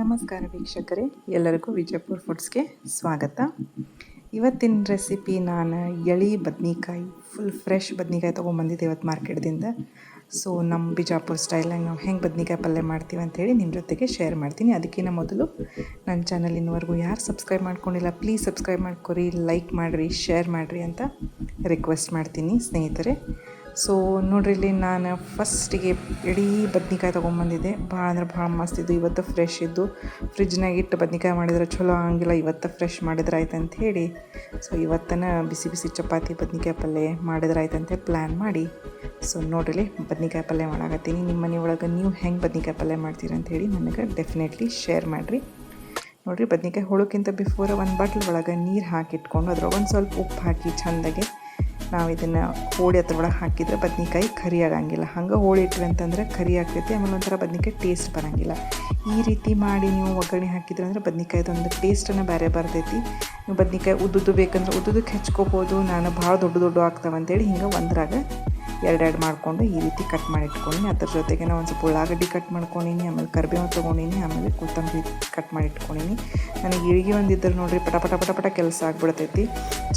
ನಮಸ್ಕಾರ ವೀಕ್ಷಕರೇ, ಎಲ್ಲರಿಗೂ ವಿಜಯಪುರ ಫುಡ್ಸ್ಗೆ ಸ್ವಾಗತ. ಇವತ್ತಿನ ರೆಸಿಪಿ ನಾನು ಎಳಿ ಬದ್ನಿಕಾಯಿ ಫುಲ್ ಫ್ರೆಶ್ ಬದ್ನಿಕಾಯಿ ತೊಗೊಂಬಂದಿದ್ದೆ ಇವತ್ತು ಮಾರ್ಕೆಟ್ದಿಂದ. ಸೊ ನಮ್ಮ ಬಿಜಾಪುರ ಸ್ಟೈಲಾಗಿ ನಾವು ಹೆಂಗೆ ಬದ್ನಿಕಾಯಿ ಪಲ್ಯ ಮಾಡ್ತೀವಿ ಅಂತೇಳಿ ನಿಮ್ಮ ಜೊತೆಗೆ ಶೇರ್ ಮಾಡ್ತೀನಿ. ಅದಕ್ಕಿಂತ ಮೊದಲು ನನ್ನ ಚಾನಲ್ ಇನ್ನುವರೆಗೂ ಯಾರು ಸಬ್ಸ್ಕ್ರೈಬ್ ಮಾಡ್ಕೊಂಡಿಲ್ಲ ಪ್ಲೀಸ್ ಸಬ್ಸ್ಕ್ರೈಬ್ ಮಾಡ್ಕೊರಿ ಲೈಕ್ ಮಾಡಿರಿ ಶೇರ್ ಮಾಡಿರಿ ಅಂತ ರಿಕ್ವೆಸ್ಟ್ ಮಾಡ್ತೀನಿ ಸ್ನೇಹಿತರೆ. ಸೊ ನೋಡ್ರಿ ಇಲ್ಲಿ ನಾನು ಫಸ್ಟಿಗೆ ಇಡೀ ಬದ್ನಿಕಾಯಿ ತೊಗೊಂಬಂದಿದ್ದೆ. ಭಾಳ ಅಂದ್ರೆ ಭಾಳ ಮಸ್ತ್ ಇದ್ದು, ಇವತ್ತು ಫ್ರೆಶ್ ಇದ್ದು. ಫ್ರಿಜ್ನಾಗ ಇಟ್ಟು ಬದ್ನಿಕಾಯಿ ಮಾಡಿದ್ರೆ ಚಲೋ ಆಗಂಗಿಲ್ಲ, ಇವತ್ತು ಫ್ರೆಶ್ ಮಾಡಿದ್ರೆ ಆಯ್ತು ಹೇಳಿ. ಸೊ ಇವತ್ತನ ಬಿಸಿ ಬಿಸಿ ಚಪಾತಿ, ಬದ್ನಿಕಾಯಿ ಪಲ್ಯ ಮಾಡಿದ್ರೆ ಆಯ್ತು ಅಂತೇಳಿ ಪ್ಲ್ಯಾನ್ ಮಾಡಿ. ಸೊ ನೋಡ್ರಿ ಬದ್ನಿಕಾಯಿ ಪಲ್ಯ ಮಾಡಾಕತ್ತೀನಿ. ನಿಮ್ಮ ಮನೆ ಒಳಗೆ ನೀವು ಹೆಂಗೆ ಬದ್ನಿಕಾಯಿ ಪಲ್ಯ ಮಾಡ್ತೀರಿ ಅಂತ ಹೇಳಿ ನನಗೆ ಡೆಫಿನೆಟ್ಲಿ ಶೇರ್ ಮಾಡಿರಿ. ನೋಡಿರಿ ಬದ್ನಿಕಾಯಿ ಹೋಳೋಕ್ಕಿಂತ ಬಿಫೋರ್ ಒಂದು ಬಾಟ್ಲ್ ಒಳಗೆ ನೀರು ಹಾಕಿಟ್ಕೊಂಡು, ಅದ್ರೊಳಗೆ ಒಂದು ಸ್ವಲ್ಪ ಉಪ್ಪು ಹಾಕಿ, ಚೆಂದಾಗೆ ನಾವು ಇದನ್ನು ಹೋಳಿ ಅದ್ರೊಳಗೆ ಹಾಕಿದರೆ ಬದ್ನಿಕಾಯಿ ಕರಿ ಆಗಂಗಿಲ್ಲ ಹಂಗೆ ಹೋಳಿ ಇಟ್ಟರೆ ಅಂತಂದ್ರೆ ಕರಿ ಆಗ್ತೈತಿ ಆಮೇಲೆ ಒಂಥರ ಬದ್ನಿಕಾಯಿ ಟೇಸ್ಟ್ ಬರೋಂಗಿಲ್ಲ. ಈ ರೀತಿ ಮಾಡಿ ನೀವು ಒಗ್ಗರಣೆ ಹಾಕಿದ್ರೆ ಅಂದ್ರೆ ಬದ್ನಿಕಾಯ್ದೊಂದು ಟೇಸ್ಟನ್ನು ಬೇರೆ ಬರ್ತೈತಿ. ನೀವು ಬದ್ನಿಕಾಯಿ ಉದ್ದುದ್ದು ಬೇಕಂದ್ರೆ ಉದ್ದುದಕ್ಕೆ ಹೆಚ್ಕೋಬೋದು, ನಾನು ಭಾಳ ದೊಡ್ಡ ದೊಡ್ಡ ಆಗ್ತಾವಂತೇಳಿ ಹಿಂಗೆ ಒಂದ್ರಾಗ ಎರಡೆರಡು ಮಾಡಿಕೊಂಡು ಈ ರೀತಿ ಕಟ್ ಮಾಡಿ ಇಟ್ಕೊಂಡಿನಿ ಅದ್ರ ಜೊತೆಗೆ ನಾನು ಒಂದು ಸ್ವಲ್ಪ ಉಳ್ಳಾಗಡ್ಡಿ ಕಟ್ ಮಾಡ್ಕೊಂಡಿನಿ, ಆಮೇಲೆ ಕರಿಬೇವು ತೊಗೊಂಡಿನಿ, ಆಮೇಲೆ ಕೊತ್ತಂಬರಿ ಕಟ್ ಮಾಡಿ ಇಟ್ಕೊಂಡಿನಿ ನನಗೆ ಇಳಿಗೆ ಒಂದಿದ್ದರೆ ನೋಡಿರಿ ಪಟ ಪಟ ಪಟ ಪಟ ಕೆಲಸ ಆಗ್ಬಿಡ್ತೈತಿ.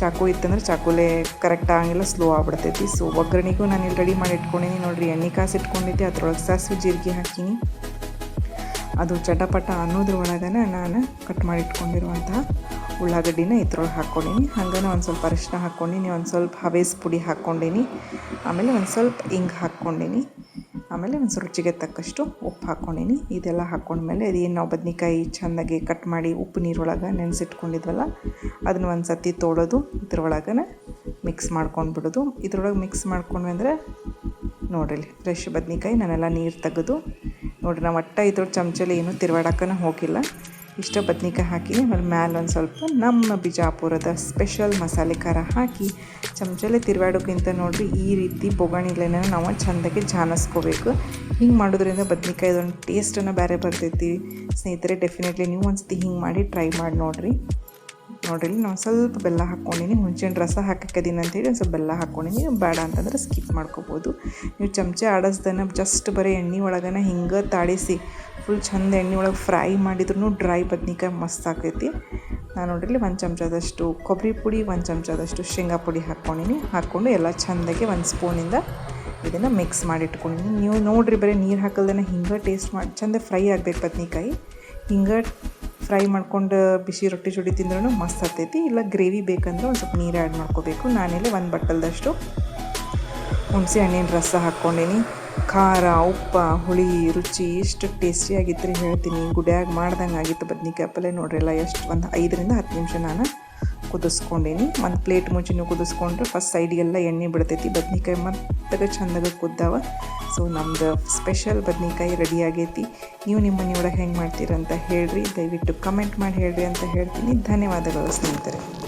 ಚಾಕು ಇತ್ತಂದ್ರೆ ಚಾಕುಲೇ ಕರೆಕ್ಟ್ ಆಗಿಲ್ಲ ಸ್ಲೋ ಆಗ್ಬಿಡ್ತೈತಿ. ಸೊ ಒಗ್ಗರಣೆಗೂ ನಾನು ಇಲ್ಲಿ ರೆಡಿ ಮಾಡಿ ಇಟ್ಕೊಂಡಿನಿ ನೋಡ್ರಿ. ಎಣ್ಣೆ ಕಾಸು ಇಟ್ಕೊಂಡಿದ್ದೆ, ಅದ್ರೊಳಗೆ ಸಾಸಿವೆ, ಜೀರಿಗೆ ಹಾಕೀನಿ. ಅದು ಚಟಪಟ ಅನ್ನೋದ್ರ ಒಳಗನ ನಾನು ಕಟ್ ಮಾಡಿ ಇಟ್ಕೊಂಡಿರುವಂತಹ ಉಳ್ಳಾಗಡ್ಡಿನ ಇದ್ರೊಳಗೆ ಹಾಕ್ಕೊಂಡೀನಿ. ಹಂಗನ ಒಂದು ಸ್ವಲ್ಪ ಅರಿಶಿನ ಹಾಕ್ಕೊಂಡೀನಿ, ಒಂದು ಸ್ವಲ್ಪ ಹವೇಸ್ ಪುಡಿ ಹಾಕ್ಕೊಂಡಿನಿ. ಆಮೇಲೆ ಒಂದು ಸ್ವಲ್ಪ ಹಿಂಗೆ ಹಾಕ್ಕೊಂಡೀನಿ. ಆಮೇಲೆ ಒಂದು ರುಚಿಗೆ ತಕ್ಕಷ್ಟು ಉಪ್ಪು ಹಾಕ್ಕೊಂಡೀನಿ. ಇದೆಲ್ಲ ಹಾಕ್ಕೊಂಡ್ಮೇಲೆ ಅದೇನು ನಾವು ಬದ್ನಿಕಾಯಿ ಚೆಂದಾಗಿ ಕಟ್ ಮಾಡಿ ಉಪ್ಪು ನೀರೊಳಗೆ ನೆನೆಸಿಟ್ಕೊಂಡಿದ್ವಲ್ಲ, ಅದನ್ನ ಒಂದು ಸತಿ ತೊಳೋದು ಇದ್ರೊಳಗನ ಮಿಕ್ಸ್ ಮಾಡ್ಕೊಂಡು ಬಿಡೋದು ಇದ್ರೊಳಗೆ ಮಿಕ್ಸ್ ಮಾಡ್ಕೊಂಡ್ವಿ ಅಂದರೆ ನೋಡ್ರಿ, ಫ್ರೆಶ್ ಬದ್ನಿಕಾಯಿ, ನಾನೆಲ್ಲ ನೀರು ತೆಗೆದು ನೋಡಿರಿ, ನಾವು ಒಟ್ಟ ಇದ್ರ ಚಮಚಲಿ ಏನೂ ತಿರುವಾಡಕ್ಕನ ಹೋಗಿಲ್ಲ. ಇಷ್ಟ ಬದ್ನಿಕಾಯಿ ಹಾಕಿ, ಆಮೇಲೆ ಮ್ಯಾಲೆ ಒಂದು ಸ್ವಲ್ಪ ನಮ್ಮ ಬಿಜಾಪುರದ ಸ್ಪೆಷಲ್ ಮಸಾಲೆ ಖಾರ ಹಾಕಿ ಚಮಚಲೆ ತಿರುವಾಡೋಕ್ಕಿಂತ ನೋಡಿರಿ ಈ ರೀತಿ ಬೊಗಣಿಲೆನ ನಾವು ಚೆಂದಾಗಿ ಜಾನಿಸ್ಕೋಬೇಕು. ಹಿಂಗೆ ಮಾಡೋದ್ರಿಂದ ಬದ್ನಿಕಾಯ್ದೊಂದು ಟೇಸ್ಟನ್ನು ಬೇರೆ ಬರ್ತೈತಿ. ಸ್ನೇಹಿತರೆ ಡೆಫಿನೆಟ್ಲಿ ನೀವು ಒಂದ್ಸತಿ ಹಿಂಗೆ ಮಾಡಿ ಟ್ರೈ ಮಾಡಿ ನೋಡಿರಿ. ನೋಡ್ರಿ ನಾನು ಸ್ವಲ್ಪ ಬೆಲ್ಲ ಹಾಕ್ಕೊಂಡಿನಿ. ಹುಣ್ಸೆಹಣ್ಣು ರಸ ಹಾಕಕ್ಕದೀನಿ ಅಂತೇಳಿ ಒಂದು ಸ್ವಲ್ಪ ಬೆಲ್ಲ ಹಾಕ್ಕೊಂಡಿನಿ. ಬೇಡ ಅಂತಂದ್ರೆ ಸ್ಕಿಪ್ ಮಾಡ್ಕೋಬೋದು. ನೀವು ಚಮಚ ಆಡಿಸ್ದನ ಜಸ್ಟ್ ಬರೀ ಎಣ್ಣೆ ಒಳಗನ ಹಿಂಗೆ ತಾಡಿಸಿ ಫುಲ್ ಚಂದ ಎಣ್ಣೆ ಒಳಗೆ ಫ್ರೈ ಮಾಡಿದ್ರು ಡ್ರೈ ಬದ್ನಿಕಾಯಿ ಮಸ್ತ್ ಆಕೈತಿ ನಾನು ನೋಡ್ರಿ ಒಂದು ಚಮಚದಷ್ಟು ಕೊಬ್ಬರಿ ಪುಡಿ, ಒಂದು ಚಮಚದಷ್ಟು ಶೇಂಗಾ ಪುಡಿ ಹಾಕ್ಕೊಂಡಿನಿ. ಹಾಕ್ಕೊಂಡು ಎಲ್ಲ ಚೆಂದಾಗಿ ಒಂದು ಸ್ಪೂನಿಂದ ಇದನ್ನು ಮಿಕ್ಸ್ ಮಾಡಿ ಇಟ್ಕೊಂಡಿನಿ ನೀವು ನೋಡಿರಿ ಬರೀ ನೀರು ಹಾಕಲ್ದನ ಹಿಂಗೆ ಟೇಸ್ಟ್ ಮಾಡಿ ಚಂದ ಫ್ರೈ ಆಗಬೇಕು ಬದ್ನಿಕಾಯಿ. ಹಿಂಗೆ ಫ್ರೈ ಮಾಡ್ಕೊಂಡು ಬಿಸಿ ರೊಟ್ಟಿ ಜೋಡಿ ತಿಂದ್ರೂ ಮಸ್ತ್ ಆಗ್ತೈತಿ. ಇಲ್ಲ ಗ್ರೇವಿ ಬೇಕಂದ್ರೆ ಒಂದು ಸ್ವಲ್ಪ ನೀರು ಆ್ಯಡ್ ಮಾಡ್ಕೋಬೇಕು. ನಾನಿಲ್ಲಿ ಒಂದು ಬಟ್ಟಲ್ದಷ್ಟು ಹುಣಸೆ ಹಣ್ಣಿನ ರಸ ಹಾಕ್ಕೊಂಡೀನಿ. ಖಾರ, ಉಪ್ಪ, ಹುಳಿ, ರುಚಿ ಎಷ್ಟು ಟೇಸ್ಟಿಯಾಗಿತ್ತು ಹೇಳ್ತೀನಿ. ಗುಡ್ಯಾಗ ಮಾಡ್ದಂಗೆ ಆಗಿತ್ತು ಬದ್ನಿಕಾಯಿ ಪಲ್ಲೆ ನೋಡ್ರಿಲ್ಲ ಎಷ್ಟು ಒಂದು ಐದರಿಂದ ಹತ್ತು ನಿಮಿಷ ನಾನು ಕುದಿಸ್ಕೊಂಡೀನಿ. ಒಂದು ಪ್ಲೇಟ್ ಮುಂಚೆನೂ ಕುದಿಸ್ಕೊಂಡ್ರೆ. ಫಸ್ಟ್ ಸೈಡಿಗೆಲ್ಲ ಎಣ್ಣೆ ಬಿಡ್ತೈತಿ. ಬದ್ನಿಕಾಯಿ ಮತ್ತಾಗ ಚಂದಾಗ ಕುದ್ದಾವ. ಸೊ ನಮ್ದು ಸ್ಪೆಷಲ್ ಬದ್ನಿಕಾಯಿ ರೆಡಿ ಆಗೈತಿ. ನೀವು ನಿಮ್ಮ ಮನೆಯೊಳಗೆ ಹೆಂಗೆ ಮಾಡ್ತೀರಂತ ಹೇಳ್ರಿ. ದಯವಿಟ್ಟು ಕಮೆಂಟ್ ಮಾಡಿ ಹೇಳ್ರಿ ಅಂತ ಹೇಳ್ತೀನಿ. ಧನ್ಯವಾದಗಳು ಸ್ನೇಹಿತರೆ.